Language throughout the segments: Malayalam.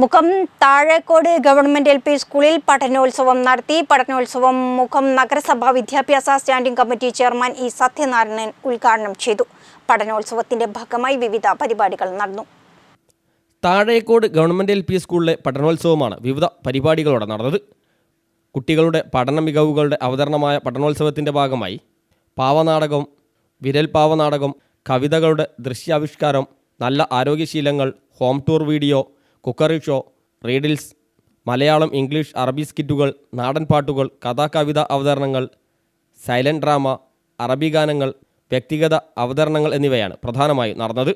മുഖം താഴേക്കോട് ഗവൺമെന്റ് എൽ പി സ്കൂളിൽ പഠനോത്സവം നടത്തി. പഠനോത്സവം മുഖം നഗരസഭാ വിദ്യാഭ്യാസ standing committee chairman E Sathyanarayanan ഉദ്ഘാടനം ചെയ്തു. പഠനോത്സവത്തിന്റെ ഭാഗമായി വിവിധ പരിപാടികൾ നടന്നു. താഴേക്കോട് ഗവൺമെന്റ് എൽ പി സ്കൂളിലെ പഠനോത്സവമാണ് വിവിധ പരിപാടികളോടെ നടന്നത്. കുട്ടികളുടെ പഠന മികവുകളുടെ അവതരണമായ പഠനോത്സവത്തിന്റെ ഭാഗമായി പാവനാടകം വിരൽ പാവനാടകം കവിതകളുടെ ദൃശ്യാവിഷ്കാരം നല്ല ആരോഗ്യശീലങ്ങൾ home tour video cookery show riddles Malayalam English Arabi സ്കിറ്റുകൾ നാടൻ പാട്ടുകൾ കഥാകവിത അവതരണങ്ങൾ സൈലന്റ് ഡ്രാമ അറബി ഗാനങ്ങൾ വ്യക്തിഗത അവതരണങ്ങൾ എന്നിവയാണ് പ്രധാനമായും നടന്നത്.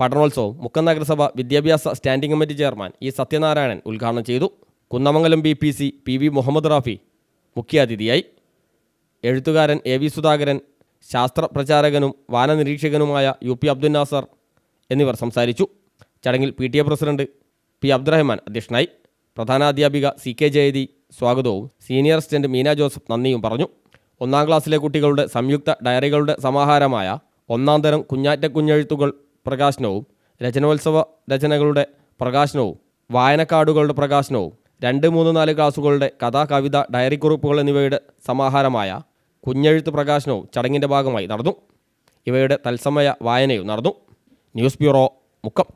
പഠനോത്സവം മുക്കം നഗരസഭ വിദ്യാഭ്യാസ standing committee chairman E Sathyanarayanan ഉദ്ഘാടനം ചെയ്തു. Kunnamangalam B P C P V Muhammad Rafi മുഖ്യാതിഥിയായി. എഴുത്തുകാരൻ എ വി സുധാകരൻ ശാസ്ത്ര പ്രചാരകനും വാനനിരീക്ഷകനുമായ യു പി അബ്ദുൽ നാസർ എന്നിവർ സംസാരിച്ചു. ചടങ്ങിൽ P T A president P Abdurahman അധ്യക്ഷനായി. പ്രധാനാധ്യാപിക സി കെ ജയതി സ്വാഗതവും സീനിയർ അസിസ്റ്റന്റ് മീന ജോസഫ് നന്ദിയും പറഞ്ഞു. ഒന്നാം ക്ലാസ്സിലെ കുട്ടികളുടെ സംയുക്ത ഡയറികളുടെ സമാഹാരമായ ഒന്നാം തരം കുഞ്ഞാറ്റ കുഞ്ഞെഴുത്തുകൾ പ്രകാശനവും രചനോത്സവ രചനകളുടെ പ്രകാശനവും വായനക്കാടുകളുടെ പ്രകാശനവും രണ്ട് മൂന്ന് നാല് ക്ലാസുകളുടെ കഥ കവിത ഡയറി കുറിപ്പുകൾ എന്നിവയുടെ സമാഹാരമായ കുഞ്ഞെഴുത്ത് പ്രകാശനവും ചടങ്ങിന്റെ ഭാഗമായി നടന്നു. ഇവയുടെ തത്സമയ വായനയും നടന്നു. News bureau Mukkam.